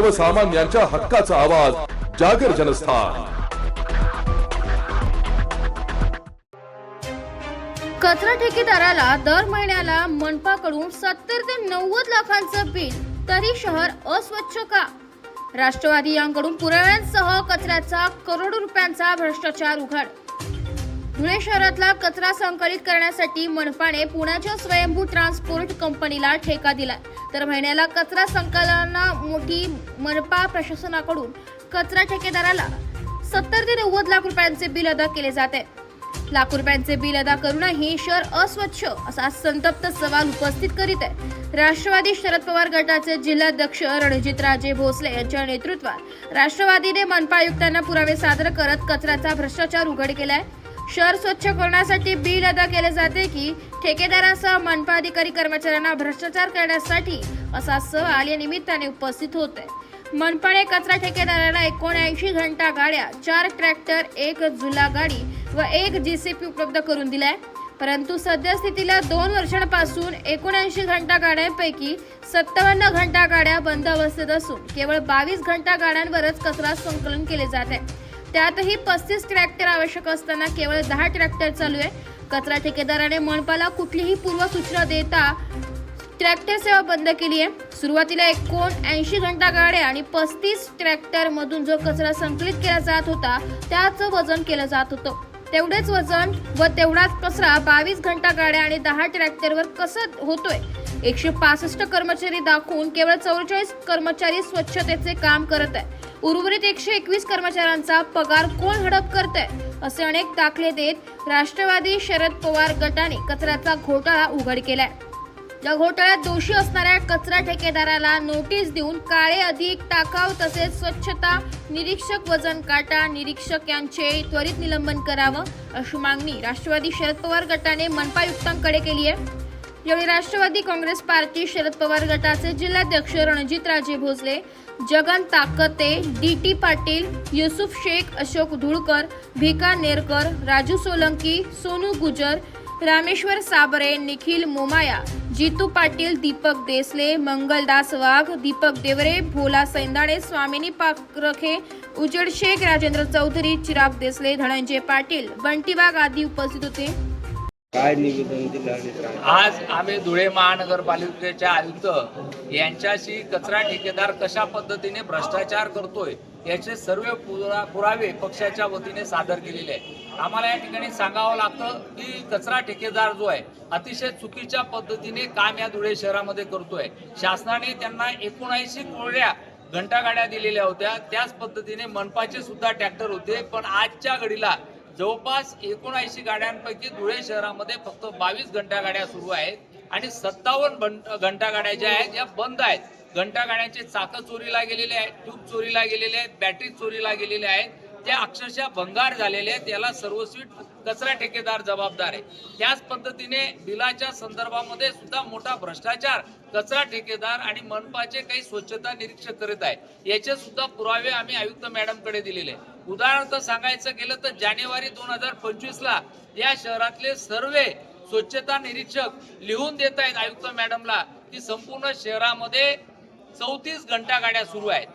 सर्वसामान्यांच्या हक्काचा आवाज जागर जनस्थान. कचरा ठेकेदाराला दर महिन्याला मनपाकडून सत्तर ते नव्वद लाखांचं बिल तरी शहर अस्वच्छ का? राष्ट्रवादी यांकडून पुराव्यांसह कचऱ्याचा करोडो रुपयांचा भ्रष्टाचार उघड. धुळे शहरातला कचरा संकलित करण्यासाठी मनपाने पुण्याच्या स्वयंभू ट्रान्सपोर्ट कंपनीला ठेका दिला तर महिन्याला कचरा संकलना मोठी मनपा प्रशासनाकडून कचरा ठेकेदाराला सत्तर ते नव्वद लाख रुपयांचे बिल अदा केले जाते. लाख रुपयांचे बिल अदा करूनही शहर अस्वच्छ असा संतप्त सवाल उपस्थित करीत आहे. राष्ट्रवादी शरद पवार गटाचे जिल्हाध्यक्ष रणजितराजे भोसले यांच्या नेतृत्वात राष्ट्रवादीने मनपा आयुक्तांना पुरावे सादर करत कचऱ्याचा भ्रष्टाचार उघड केलाय. शहर स्वच्छ करण्यासाठी बिल अदा केले जाते की ठेकेदारासह मनपा अधिकारी कर्मचाऱ्यांना भ्रष्टाचार करण्यासाठी असा सवाल या निमित्ताने उपस्थित होते मनपाने कचरा ठेकेदाराला एकोणऐंशी घंटा गाड्या चार ट्रॅक्टर एक झुला गाडी व एक जीसीपी उपलब्ध करून दिलाय. परंतु सद्यस्थितीला दोन वर्षांपासून एकोणऐंशी घंटा गाड्यांपैकी सत्तावन्न घंटा गाड्या बंद अवस्थेत असून केवळ बावीस घंटा गाड्यांवरच कचरा संकलन केले जात आहे. त्यातही पस्तीस ट्रॅक्टर आवश्यक असताना केवळ दहा ट्रॅक्टर चालू आहे. कचरा ठेकेदाराने मनपाला कुठलीही पूर्वसूचना देता ट्रॅक्टर सेवा बंद केली आहे. सुरुवातीला एकोण ऐंशी घंटा गाड्या आणि पस्तीस ट्रॅक्टर मधून जो कचरा संकलित केला जात होता त्याचं वजन केलं जात होतं. तेवढेच वजन व तेवढाच कचरा बावीस घंटा गाड्या आणि दहा ट्रॅक्टरवर कसं होतोय? एकशे पासष्ट कर्मचारी दाखवून केवळ चौवेचाळीस कर्मचारी स्वच्छतेचे काम करत आहे. उर्वरित एकशे एकवीस कर्मचाऱ्यांचा पगार कोण हडप करत आहे असे अनेक दाखले देत राष्ट्रवादी शरद पवार गटाने कचऱ्याचा घोटाळा उघड केलाय. या घोटाळ्यात दोषी असणाऱ्या कचरा ठेकेदाराला नोटीस देऊन काळे अधिक टाकाव तसेच स्वच्छता निरीक्षक वजन काटा निरीक्षक यांचे त्वरित निलंबन करावं अशी मागणी राष्ट्रवादी शरद पवार गटाने मनपायुक्तांकडे केली आहे. यावेळी राष्ट्रवादी काँग्रेस पार्टी शरद पवार गटाचे जिल्हाध्यक्ष रणजितराजे भोसले जगन ताकते डी टी पाटील युसुफ शेख अशोक धुळकर भिका नेरकर राजू सोलंकी सोनू गुजर रामेश्वर साबरे निखिल मोमाया जितू पाटील दीपक देसले मंगलदास वाघ दीपक देवरे भोला सैंदाणे स्वामिनी पाखरखे उजड शेख राजेंद्र चौधरी चिराग देसले धनंजय पाटील बंटी वाघ आदी उपस्थित होते. काय निवेदन दिलं आज आम्ही धुळे महानगरपालिकेचे आयुक्त यांच्याशी कचरा ठेकेदार कशा पद्धतीने भ्रष्टाचार करतोय याचे सर्व पुरा पुरावे पक्षाच्या वतीने सादर केलेले आहे आम्हाला या ठिकाणी सांगावं लागतं की कचरा ठेकेदार जो आहे अतिशय चुकीच्या पद्धतीने काम या धुळे शहरामध्ये करतोय. शासनाने त्यांना एकोणऐंशी कोळ्या घंटागाड्या दिलेल्या होत्या. त्याच पद्धतीने मनपाचे सुद्धा ट्रॅक्टर होते. पण आजच्या घडीला जवळपास एकोणऐंशी गाड्यांपैकी धुळे शहरामध्ये फक्त बावीस घंटा गाड्या सुरू आहेत आणि सत्तावन्न घंटा गाड्या ज्या आहेत या बंद आहेत. घंटा गाड्यांचे चाकं चोरीला गेलेले आहेत ट्यूब चोरीला गेलेले आहेत बॅटरी चोरीला गेलेल्या आहेत. त्या अक्षरशः भंगार झालेले आहेत. याला सर्वस्वी कचरा ठेकेदार जबाबदार आहे. त्याच पद्धतीने बिलाच्या संदर्भामध्ये सुद्धा मोठा भ्रष्टाचार कचरा ठेकेदार आणि मनपाचे काही स्वच्छता निरीक्षक करीत आहे याचे सुद्धा पुरावे आम्ही आयुक्त मॅडमकडे दिलेले आहे. उदाहरणार्थ सांगायचं गेलं तर जानेवारी दोन हजार पंचवीस ला या शहरातले सर्व स्वच्छता निरीक्षक लिहून देत आहेत आयुक्त मॅडमला की संपूर्ण शहरामध्ये चौतीस घंटा गाड्या सुरू आहेत.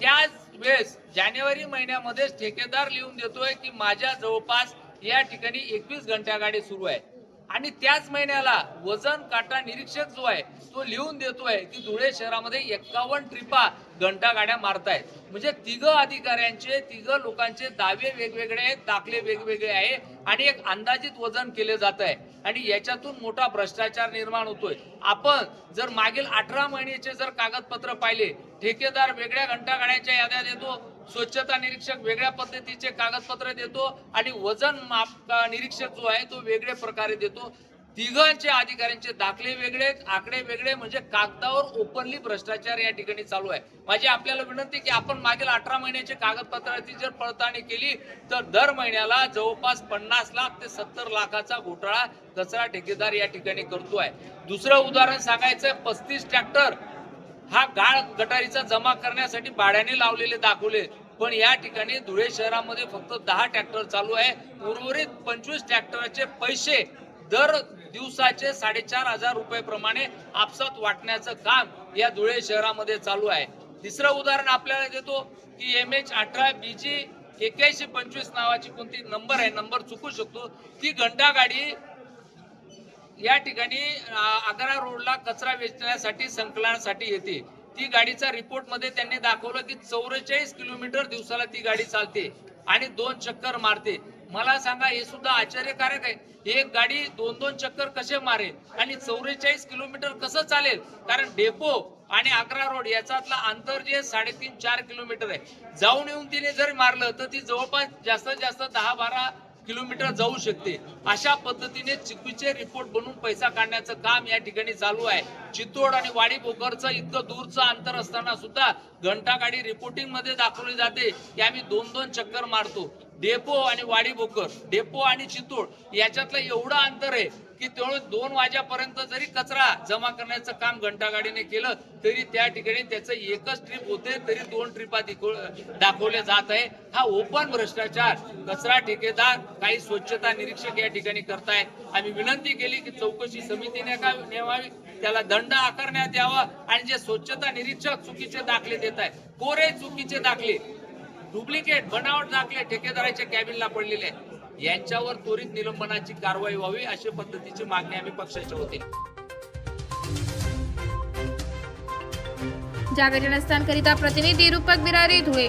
त्याच वेळेस जानेवारी महिन्यामध्येच ठेकेदार लिहून देतोय की माझ्या जवळपास या ठिकाणी एकवीस घंटा गाडी सुरू आहे आणि त्याच महिन्याला वजन काटा निरीक्षक जो आहे तो लिहून देतोय की धुळे शहरामध्ये एक्कावन्न ट्रिपा घंटा गाड्या मारतायत. म्हणजे तिघ अधिकाऱ्यांचे तिघ लोकांचे दावे वेगवेगळे आहेत दाखले वेगवेगळे आहे आणि एक अंदाजित वजन केले जात आहे आणि याच्यातून मोठा भ्रष्टाचार निर्माण होतोय. आपण जर मागील अठरा महिन्याचे जर कागदपत्र पाहिले ठेकेदार वेगळ्या घंटा गाड्याच्या याद्या देतो स्वच्छता निरीक्षक वेगळ्या पद्धतीचे कागदपत्र देतो आणि वजन माप निरीक्षक जो आहे तो वेगळे प्रकारे देतो. तिघांचे अधिकाऱ्यांचे दाखले वेगळे आकडे वेगळे म्हणजे कागदावर ओपनली भ्रष्टाचार या ठिकाणी चालू आहे. माझी आपल्याला विनंती की आपण मागील अठरा महिन्याचे कागदपत्राची जर पडताळणी केली तर दर महिन्याला जवळपास पन्नास लाख ते सत्तर लाखाचा घोटाळा कचरा ठेकेदार या ठिकाणी करतो आहे दुसरं उदाहरण सांगायचं पस्तीस ट्रॅक्टर हा गाळ गटारीचा जमा करण्यासाठी भाड्याने लावलेले दाखवले. पण या ठिकाणी धुळे शहरामध्ये फक्त दहा ट्रॅक्टर चालू आहे. उर्वरित पंचवीस ट्रॅक्टरचे पैसे दर दिवसाचे साडेचार हजार रुपये प्रमाणे आपसात वाटण्याचं काम या धुळे शहरामध्ये चालू आहे. तिसरं उदाहरण आपल्याला देतो की एम एच अठरा बी जी एक्याऐंशी पंचवीस नावाची कोणती नंबर आहे? नंबर चुकू शकतो. ती घंटा गाडी या ठिकाणी आग्रा रोडला कचरा वेचण्यासाठी संकलनासाठी येते. ती गाडीचा रिपोर्टमध्ये त्यांनी दाखवलं की चौवेचाळीस किलोमीटर दिवसाला ती गाडी चालते आणि दोन चक्कर मारते. मला सांगा हे सुद्धा आश्चर्यकारक आहे. एक गाडी दोन दोन चक्कर कसे मारेल आणि चौवेचाळीस किलोमीटर कसं चालेल? कारण डेपो आणि अकरा रोड याच्यातला अंतर जे साडेतीन चार किलोमीटर आहे. जाऊन येऊन तिने जर मारलं तर ती जवळपास जास्तीत जास्त दहा बारा किलोमीटर जाऊ शकते. अशा पद्धतीने चुकीचे रिपोर्ट बनवून पैसा काढण्याचं काम या ठिकाणी चालू आहे. चित्तोड आणि वाडी पोखरचं इतकं दूरचं अंतर असताना सुद्धा घंटा गाडी रिपोर्टिंगमध्ये दाखवली जाते. की आम्ही दोन दोन चक्कर मारतो. डेपो आणि वाडी बोकर डेपो आणि चित्तोड याच्यातलं एवढं अंतर आहे की तेवढं दोन वाजेपर्यंत जरी कचरा जमा करण्याचं काम घंटागाडीने केलं तरी त्या ठिकाणी त्याचं एकच ट्रिप होते तरी दोन ट्रिपा दाखवल्या जात आहे. हा ओपन भ्रष्टाचार कचरा ठेकेदार काही स्वच्छता निरीक्षक या ठिकाणी करतायत. आम्ही विनंती केली की चौकशी समितीने का नेमावी त्याला दंड आकारण्यात यावा आणि जे स्वच्छता निरीक्षक चुकीचे दाखले देत आहेत कोरे चुकीचे दाखले डुप्लिकेट बनावट दाखले ठेकेदाराच्या कॅबिनला पडलेले यांच्यावर त्वरित निलंबनाची कारवाई व्हावी अशा पद्धतीची मागणी आम्ही पक्षाच्या होती जागर जनस्थानकरिता प्रतिनिधी रूपक बिरारी धुळे.